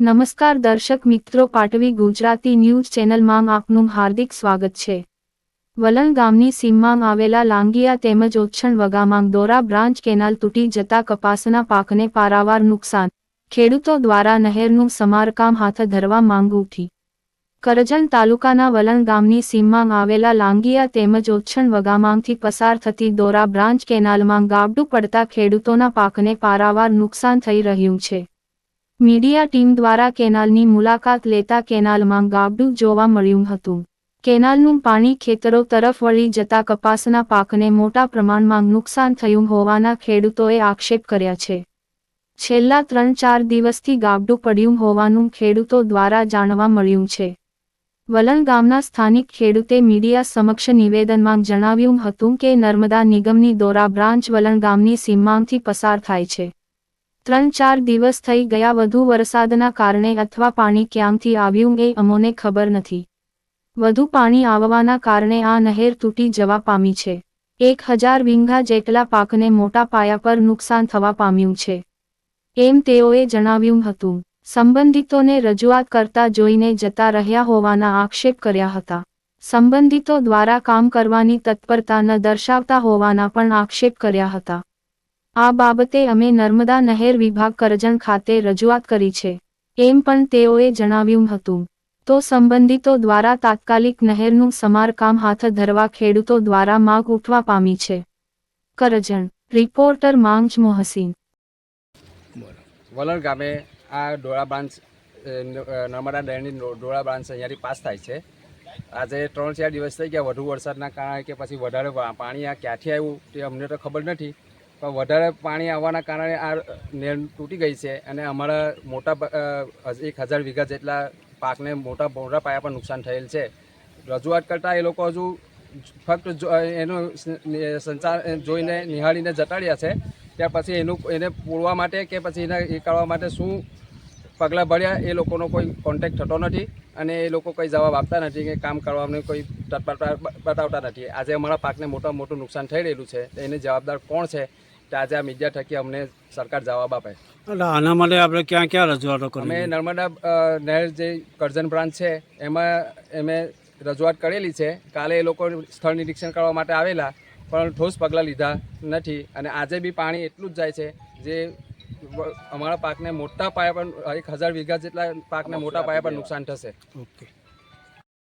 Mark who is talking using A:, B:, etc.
A: નમસ્કાર દર્શક મિત્રો, પાટવી ગુજરાતી ન્યૂઝ ચેનલમાં આપનું હાર્દિક સ્વાગત છે. વલણ ગામની સીમમાં આવેલા લાંગિયા તેમજ ઓછણ વગામાં દોરા બ્રાન્ચ કેનાલ તૂટી જતા કપાસના પાકને પારાવાર નુકસાન. ખેડૂતો દ્વારા નહેરનું સમારકામ હાથ ધરવા માંગ ઉઠી. કરજણ તાલુકાના વલણ ગામની સીમમાં આવેલા લાંગિયા તેમજ ઓછણ વગામાંથી પસાર થતી દોરા બ્રાન્ચ કેનાલમાં ગાબડું પડતા ખેડૂતોના પાકને પારાવાર નુકસાન થઈ રહ્યું છે. મીડિયા ટીમ દ્વારા કેનાલની મુલાકાત લેતા કેનાલમાં ગાબડું જોવા મળ્યું હતું. કેનાલનું પાણી ખેતરો તરફ વળી જતા કપાસના પાકને મોટા પ્રમાણમાં નુકસાન થયું હોવાના ખેડૂતોએ આક્ષેપ કર્યા છે. છેલ્લા ત્રણ ચાર દિવસથી ગાબડું પડ્યું હોવાનું ખેડૂતો દ્વારા જાણવા મળ્યું છે. વલણ ગામના સ્થાનિક ખેડૂતે મીડિયા સમક્ષ નિવેદનમાં જણાવ્યું હતું કે નર્મદા નિગમની દોરા બ્રાન્ચ વલણ ગામની સીમાંથી પસાર થાય છે. ત્રણ ચાર દિવસ થઈ ગયા વધુ વરસાદના કારણે અથવા પાણી ક્યાંથી આવ્યું એ અમોને ખબર નથી. વધુ પાણી આવવાના કારણે આ નહેર તૂટી જવા પામી છે. એક હજાર વીંઘા જેટલા પાકને મોટા પાયા પર નુકસાન થવા પામ્યું છે. એમ તેઓએ જણાવ્યું હતું. સંબંધિતોને રજૂઆત કરતા જોઈને જતા રહ્યા હોવાના આક્ષેપ કર્યા હતા. સંબંધિતો દ્વારા કામ કરવાની તત્પરતા ન દર્શાવતા હોવાના પણ આક્ષેપ કર્યા હતા. આ બાબતે અમે નર્મદા નહેર વિભાગ કરજણ ખાતે રજૂઆત કરી છે. એમ પણ તેઓએ જણાવ્યું હતું. તો સંબંધિતો દ્વારા તાત્કાલિક નહેરનું સમારકામ હાથ ધરવા ખેડૂતો દ્વારા માગ ઉઠવા પામી છે. કરજણ, રિપોર્ટર માંગ મોહસીન.
B: વલણ ગામે આ ડોળા બ્રાન્ચ નર્મદા ડેમની ડોળા બ્રાન્ચ અહીંયાથી પાસ થાય છે. આજે ત્રણ ચાર દિવસ થઈ ગયા, વધુ વરસાદના કારણે કે પછી વધારે પાણી આ ક્યાંથી આવ્યું તે અમને તો ખબર નથી. પણ વધારે પાણી આવવાના કારણે આ નેર તૂટી ગઈ છે અને અમારા મોટા એક હજાર વીઘા જેટલા પાકને મોટા મોટા પાયા પર નુકસાન થયેલ છે. રજૂઆત કરતાં એ લોકો હજુ ફક્ત એનું સંચાર જોઈને નિહાળીને જટાડ્યા છે. ત્યાર પછી એનું, એને પૂરવા માટે કે પછી એને એ કરવા માટે શું પગલાં ભર્યા એ લોકોનો કોઈ કોન્ટેક્ટ થતો નથી અને એ લોકો કંઈ જવાબ આપતા નથી કે કામ કરવાનું કોઈ તત્પરતા બતાવતા નથી. આજે અમારા પાકને મોટા મોટું નુકસાન થઈ રહેલું છે. એની જવાબદાર કોણ છે? તે આજે આ મીડિયા થકી અમને સરકાર જવાબ આપે.
C: એટલે આના માટે આપણે ક્યાં ક્યાં રજૂઆતો
B: અમે
C: કરી
B: નર્મદા અ, નહેર જે કરજણ બ્રાન્ચ છે એમાં અમે રજૂઆત કરેલી છે. કાલે એ લોકો સ્થળ નિરીક્ષણ કરવા માટે આવેલા પણ ઠોસ પગલાં લીધા નથી. અને આજે બી પાણી એટલું જ જાય છે જે અમારા પાકને મોટા પાયા પર એક હજાર વીઘા જેટલા પાકને મોટા પાયા પર નુકસાન થશે.
C: ઓકે.